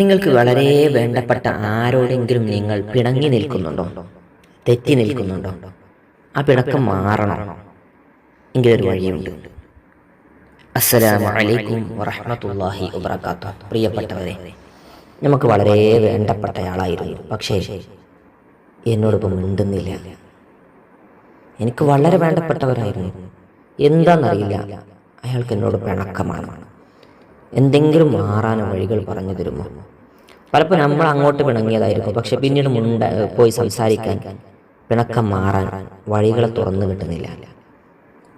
നിങ്ങൾക്ക് വളരെ വേണ്ടപ്പെട്ട ആരോടെങ്കിലും നിങ്ങൾ പിണങ്ങി നിൽക്കുന്നുണ്ടോ? തെറ്റി നിൽക്കുന്നുണ്ടോ? ആ പിണക്കം മാറണം. എങ്കിലൊരു വഴിയുണ്ട്. അസ്സലാമു അലൈക്കും വറഹ്മത്തുള്ളാഹി വബറകാതുഹു പ്രിയപ്പെട്ടവരെ നമുക്ക് വളരെ വേണ്ടപ്പെട്ടയാളായിരുന്നു. പക്ഷേ എന്നോടൊപ്പം മിണ്ടുന്നില്ല. എനിക്ക് വളരെ വേണ്ടപ്പെട്ടവരായിരുന്നു. എന്താണെന്നറിയില്ല അയാൾക്ക് എന്നോട് പിണക്കമാണ്. എന്തെങ്കിലും മാറാൻ വഴികൾ പറഞ്ഞു തരുമോ? പലപ്പോൾ നമ്മൾ അങ്ങോട്ട് പിണങ്ങിയതായിരിക്കും. പക്ഷെ പിന്നീട് മുണ്ട പോയി സംസാരിക്കാൻ പിണക്കം മാറാൻ വഴികളെ തുറന്നു കിട്ടുന്നില്ല.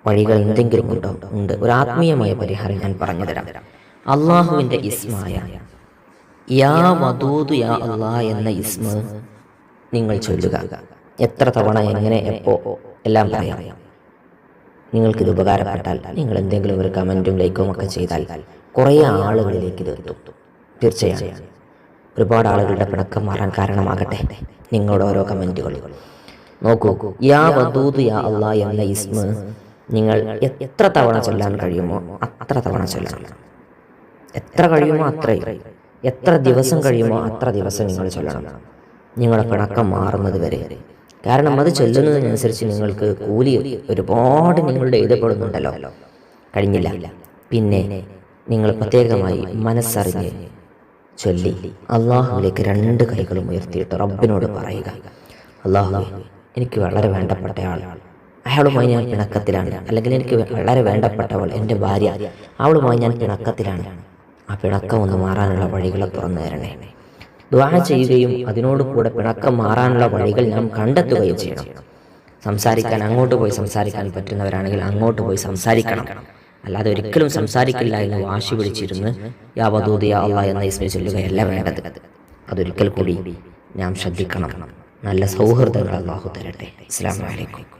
വഴികൾ എന്തെങ്കിലും ഉണ്ടോ? ഉണ്ട്. ഒരു ആത്മീയമായ പരിഹാരം ഞാൻ പറഞ്ഞു തരാം. അള്ളാഹുവിന്റെ ഇസ്മായ. യാ വധൂതു യാ അള്ളാ എന്ന ഇസ്മ നിങ്ങൾ ചൊല്ലുക. എത്ര തവണ എങ്ങനെ എപ്പോ എല്ലാം പറയാം. നിങ്ങൾക്കിത് ഉപകാരപ്പെട്ടാൽ നിങ്ങൾ എന്തെങ്കിലും ഒരു കമന്റും ലൈക്കും ഒക്കെ ചെയ്താൽ കുറേ ആളുകളിലേക്ക് ഇത് എത്തും തീർച്ചയായും. ഒരുപാട് ആളുകളുടെ പിണക്കം മാറാൻ കാരണമാകട്ടെ. നിങ്ങളുടെ ഓരോ കമന്റുകൾ നോക്കൂ യാ വദൂദ് യാ അള്ളാ എന്ന ഇസ്മ നിങ്ങൾ എത്ര തവണ ചൊല്ലാൻ കഴിയുമോ അത്ര തവണ ചൊല്ലണം എത്ര കഴിയുമോ അത്രയും. എത്ര ദിവസം കഴിയുമോ അത്ര ദിവസം നിങ്ങൾ ചൊല്ലണം. നിങ്ങളുടെ പിണക്കം മാറുന്നത് വരെ. കാരണം അത് ചൊല്ലുന്നതിനനുസരിച്ച് നിങ്ങൾക്ക് കൂലി ഒരുപാട് നിങ്ങളുടെ എഴുതപ്പെടുന്നുണ്ടല്ലോ കഴിഞ്ഞില്ല. പിന്നെ നിങ്ങൾ പ്രത്യേകമായി മനസ്സറിഞ്ഞ് ചൊല്ലി. അള്ളാഹുവിലേക്ക് രണ്ട് കൈകളും ഉയർത്തിയിട്ട് റബ്ബിനോട് പറയുക. അള്ളാഹു എനിക്ക് വളരെ വേണ്ടപ്പെട്ട ആൾ. അയാളുമായി ഞാൻ പിണക്കത്തിലാണ്. അല്ലെങ്കിൽ എനിക്ക് വളരെ വേണ്ടപ്പെട്ടവൾ എന്റെ ഭാര്യ. അവളുമായി ഞാൻ പിണക്കത്തിലാണ്. ആ പിണക്കം ഒന്ന് മാറാനുള്ള വഴികളെ തുറന്നു തരണേ. ദ്വാ ചെയ്യുകയും അതിനോട് കൂടെ പിണക്കം മാറാനുള്ള വഴികൾ ഞാൻ കണ്ടെത്തുകയും ചെയ്യണം. സംസാരിക്കാൻ അങ്ങോട്ട് പോയി സംസാരിക്കാൻ പറ്റുന്നവരാണെങ്കിൽ അങ്ങോട്ട് പോയി സംസാരിക്കണം. അല്ലാതെ ഒരിക്കലും സംസാരിക്കില്ല എന്ന് വാശി പിടിച്ചിരുന്ന് യാവതൂതിയ അള്ള എന്ന ഇസ്മി ചൊല്ലുകയല്ല വേണ്ടത്. അതൊരിക്കൽ കൂടി ഞാൻ ശ്രദ്ധിക്കണം. നല്ല സൗഹൃദങ്ങൾ അള്ളാഹു തരട്ടെ. അസ്സാം വലൈക്കും